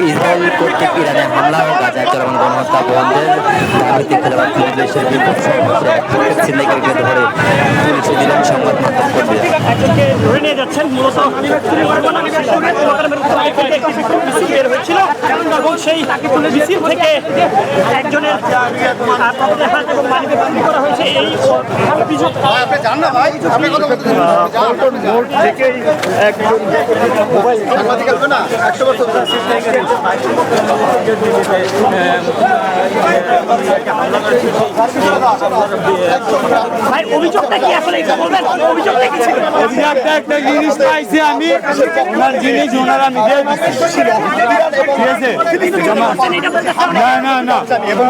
Israel কর্তৃক ইরানে হামলা ও গাজায় চলমান গণহত্যা বন্ধের দাবিতে খেলাবাদ দেশের বিপক্ষে বসে এক ধরে পুলিশে দিলেন সংবাদ মাধ্যম একজনকে ধরে নিয়ে যাচ্ছেন মূলত বের হয়েছিল এবং সেই মিছিল থেকে করা হয়েছে এই অভিযোগ থেকেই একজন ভাই অভিযোগটা কি আসলে বলবেন? অভিযোগটা কি ছিল? একটা একটা জিনিস পাইছি আমি ওনার জিনিস ওনারা আমি ঠিক আছে? না না না। এবং